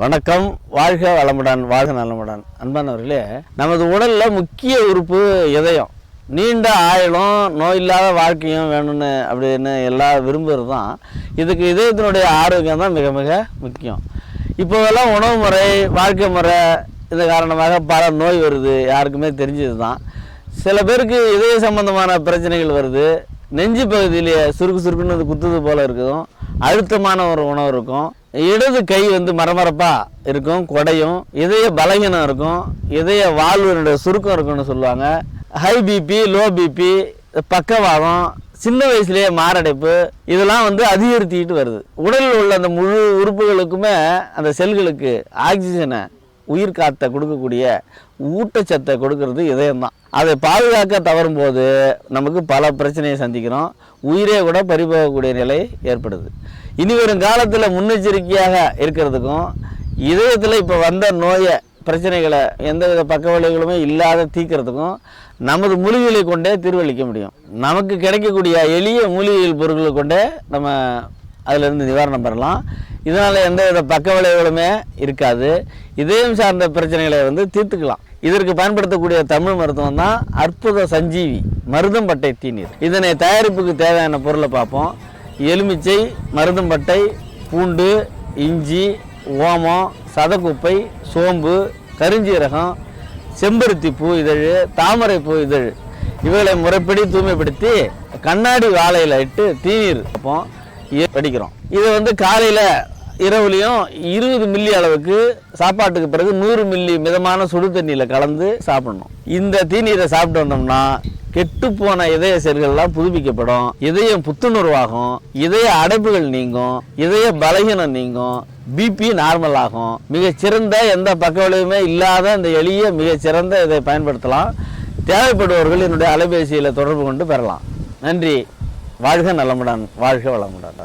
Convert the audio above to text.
வணக்கம். வாழ்க வளமுடன் வாழ்க நலமுடன். அன்பானவர்களே நமது உடலில் முக்கிய உறுப்பு இதயம். நீண்ட ஆயுளும் நோய் இல்லாத வாழ்க்கையும் வேணும்னு அப்படின்னு எல்லாம் விரும்புகிறது தான் இதுக்கு இதயத்தினுடைய ஆரோக்கியம் தான் மிக மிக முக்கியம். இப்போதெல்லாம் உணவு முறை வாழ்க்கை முறை இந்த காரணமாக பல நோய் வருது. யாருக்குமே தெரிஞ்சது தான் சில பேருக்கு இதய சம்பந்தமான பிரச்சனைகள் வருது. நெஞ்சு பகுதியிலேயே சுருக்கு சுருக்குன்னு அது குத்துது போல இருக்கும் அழுத்தமான ஒரு உணவு இருக்கும். இடது கை வந்து மரமரப்பாக இருக்கும் கொடையும் இதய பலகீனம் இருக்கும் இதய வாழ்வினுடைய சுருக்கம் இருக்கும்னு சொல்லுவாங்க. ஹை பிபி லோ பிபி பக்கவாதம் சின்ன வயசுலேயே மாரடைப்பு இதெல்லாம் வந்து அதிகரித்திட்டு வருது. உடலில் உள்ள அந்த முழு உறுப்புகளுக்குமே அந்த செல்களுக்கு ஆக்சிஜனை உயிர் காற்றை கொடுக்கக்கூடிய ஊட்டச்சத்தை கொடுக்கறது இதயம்தான். அதை பாதுகாக்க தவறும் போது நமக்கு பல பிரச்சனையை சந்திக்கிறோம். உயிரே கூட பறிபோகக்கூடிய நிலை ஏற்படுது. இனி வரும் காலத்தில் முன்னெச்சரிக்கையாக இருக்கிறதுக்கும் இதயத்தில் இப்போ வந்த நோயை பிரச்சனைகளை எந்தவித பக்க விளைவுகளுமே இல்லாத தீக்கிறதுக்கும் நமது மூலிகைகளை கொண்டே தீர்வளிக்க முடியும். நமக்கு கிடைக்கக்கூடிய எளிய மூலிகைகள் பொருட்களை கொண்டே நம்ம அதிலிருந்து நிவாரணம் பெறலாம். இதனால் எந்த வித பக்க விளைவுகளுமே இருக்காது. இதயம் சார்ந்த பிரச்சனைகளை வந்து தீர்த்துக்கலாம். இதற்கு பயன்படுத்தக்கூடிய தமிழ் மருத்துவம் தான் அற்புத சஞ்சீவி மருதம்பட்டை தீநீர். இதனை தயாரிப்புக்கு தேவையான பொருளை பார்ப்போம். எலுமிச்சை மருதம்பட்டை பூண்டு இஞ்சி ஓமம் சதக்குப்பை சோம்பு கருஞ்சீரகம் செம்பருத்தி பூ இதழ் தாமரை பூ இதழ். இவைகளை முறைப்படி தூய்மைப்படுத்தி கண்ணாடி வாழையில் இட்டு தீநீர் வைப்போம் படிக்கிறோம் இதை வந்து காலையில் இரவுலையும் இருபது மில்லி அளவுக்கு சாப்பாட்டுக்கு பிறகு நூறு மில்லி மிதமான சுடு தண்ணியில் கலந்து சாப்பிடணும். இந்த தீநீரை சாப்பிட்டு வந்தோம்னா கெட்டுப்போன இதய செல்கள்லாம் புதுப்பிக்கப்படும். இதயம் புத்துணர்வாகும். இதய அடைப்புகள் நீங்கும். இதய பலகீனம் நீங்கும். பிபி நார்மல் ஆகும். மிகச்சிறந்த எந்த பக்க விளைவுமே இல்லாத இந்த எளிய மிகச்சிறந்த இதை பயன்படுத்தலாம். தேவைப்படுபவர்கள் என்னுடைய அலைபேசியில் தொடர்பு கொண்டு பெறலாம். நன்றி. வாழ்க நலமுடன். வாழ்க வளமுடன்.